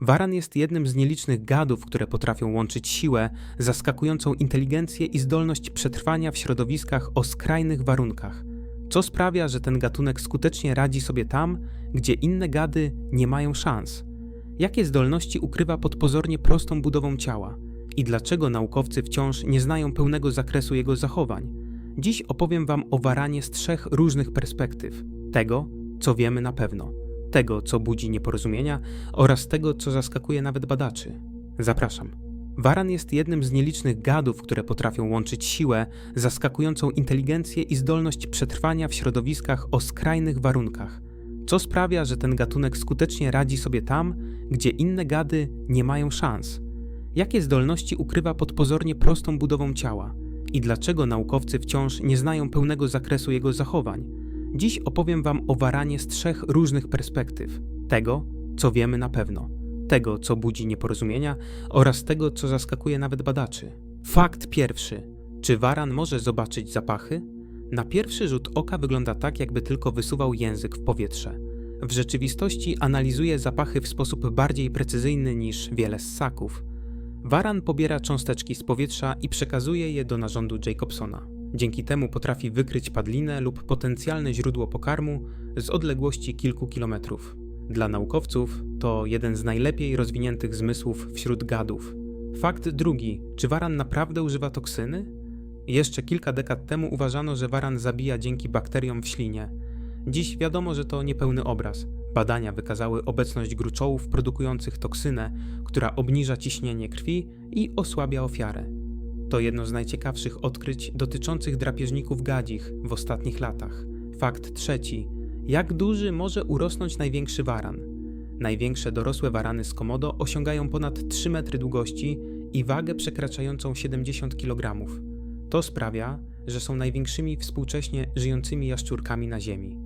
Waran jest jednym z nielicznych gadów, które potrafią łączyć siłę, zaskakującą inteligencję i zdolność przetrwania w środowiskach o skrajnych warunkach, co sprawia, że ten gatunek skutecznie radzi sobie tam, gdzie inne gady nie mają szans. Jakie zdolności ukrywa pod pozornie prostą budową ciała i dlaczego naukowcy wciąż nie znają pełnego zakresu jego zachowań? Dziś opowiem Wam o waranie z trzech różnych perspektyw: tego, co wiemy na pewno, tego, co budzi nieporozumienia oraz tego, co zaskakuje nawet badaczy. Zapraszam. Waran jest jednym z nielicznych gadów, które potrafią łączyć siłę, zaskakującą inteligencję i zdolność przetrwania w środowiskach o skrajnych warunkach, co sprawia, że ten gatunek skutecznie radzi sobie tam, gdzie inne gady nie mają szans. Jakie zdolności ukrywa pod pozornie prostą budową ciała i dlaczego naukowcy wciąż nie znają pełnego zakresu jego zachowań? Dziś opowiem Wam o waranie z trzech różnych perspektyw: tego, co wiemy na pewno, tego, co budzi nieporozumienia oraz tego, co zaskakuje nawet badaczy. Fakt pierwszy: czy waran może zobaczyć zapachy? Na pierwszy rzut oka wygląda tak, jakby tylko wysuwał język w powietrze. W rzeczywistości analizuje zapachy w sposób bardziej precyzyjny niż wiele ssaków. Waran pobiera cząsteczki z powietrza i przekazuje je do narządu Jacobsona. Dzięki temu potrafi wykryć padlinę lub potencjalne źródło pokarmu z odległości kilku kilometrów. Dla naukowców to jeden z najlepiej rozwiniętych zmysłów wśród gadów. Fakt drugi: czy waran naprawdę używa toksyny? Jeszcze kilka dekad temu uważano, że waran zabija dzięki bakteriom w ślinie. Dziś wiadomo, że to niepełny obraz. Badania wykazały obecność gruczołów produkujących toksynę, która obniża ciśnienie krwi i osłabia ofiarę. To jedno z najciekawszych odkryć dotyczących drapieżników gadzich w ostatnich latach. Fakt trzeci. Jak duży może urosnąć największy waran? Największe dorosłe warany z Komodo osiągają ponad 3 metry długości i wagę przekraczającą 70 kg. To sprawia, że są największymi współcześnie żyjącymi jaszczurkami na Ziemi.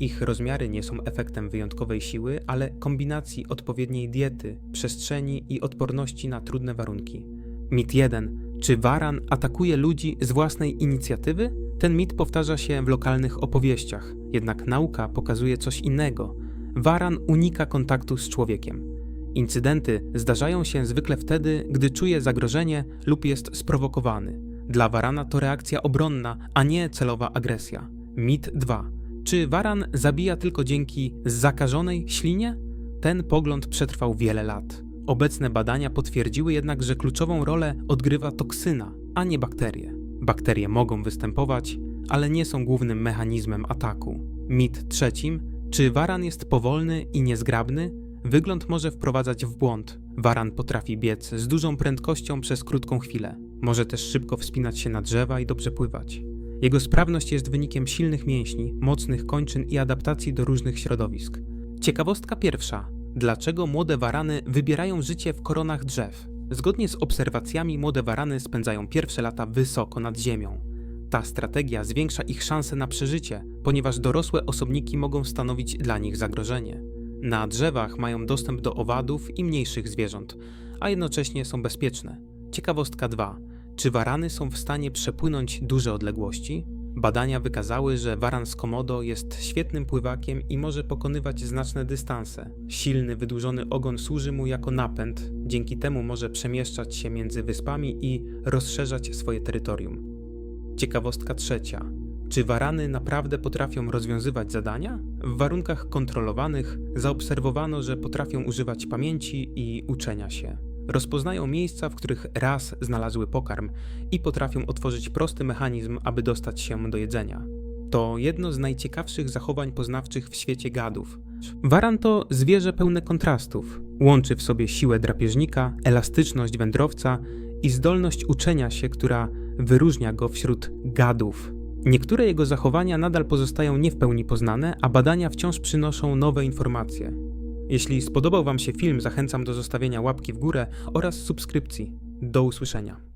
Ich rozmiary nie są efektem wyjątkowej siły, ale kombinacji odpowiedniej diety, przestrzeni i odporności na trudne warunki. Mit 1. Czy waran atakuje ludzi z własnej inicjatywy? Ten mit powtarza się w lokalnych opowieściach, jednak nauka pokazuje coś innego. Waran unika kontaktu z człowiekiem. Incydenty zdarzają się zwykle wtedy, gdy czuje zagrożenie lub jest sprowokowany. Dla warana to reakcja obronna, a nie celowa agresja. Mit 2. Czy waran zabija tylko dzięki zakażonej ślinie? Ten pogląd przetrwał wiele lat. Obecne badania potwierdziły jednak, że kluczową rolę odgrywa toksyna, a nie bakterie. Bakterie mogą występować, ale nie są głównym mechanizmem ataku. Mit trzecim: czy waran jest powolny i niezgrabny? Wygląd może wprowadzać w błąd. Waran potrafi biec z dużą prędkością przez krótką chwilę. Może też szybko wspinać się na drzewa i dobrze pływać. Jego sprawność jest wynikiem silnych mięśni, mocnych kończyn i adaptacji do różnych środowisk. Ciekawostka pierwsza. Dlaczego młode warany wybierają życie w koronach drzew? Zgodnie z obserwacjami młode warany spędzają pierwsze lata wysoko nad ziemią. Ta strategia zwiększa ich szanse na przeżycie, ponieważ dorosłe osobniki mogą stanowić dla nich zagrożenie. Na drzewach mają dostęp do owadów i mniejszych zwierząt, a jednocześnie są bezpieczne. Ciekawostka 2. Czy warany są w stanie przepłynąć duże odległości? Badania wykazały, że waran z Komodo jest świetnym pływakiem i może pokonywać znaczne dystanse. Silny, wydłużony ogon służy mu jako napęd, dzięki temu może przemieszczać się między wyspami i rozszerzać swoje terytorium. Ciekawostka trzecia. Czy warany naprawdę potrafią rozwiązywać zadania? W warunkach kontrolowanych zaobserwowano, że potrafią używać pamięci i uczenia się. Rozpoznają miejsca, w których raz znalazły pokarm i potrafią otworzyć prosty mechanizm, aby dostać się do jedzenia. To jedno z najciekawszych zachowań poznawczych w świecie gadów. Waran to zwierzę pełne kontrastów. Łączy w sobie siłę drapieżnika, elastyczność wędrowca i zdolność uczenia się, która wyróżnia go wśród gadów. Niektóre jego zachowania nadal pozostają nie w pełni poznane, a badania wciąż przynoszą nowe informacje. Jeśli spodobał Wam się film, zachęcam do zostawienia łapki w górę oraz subskrypcji. Do usłyszenia.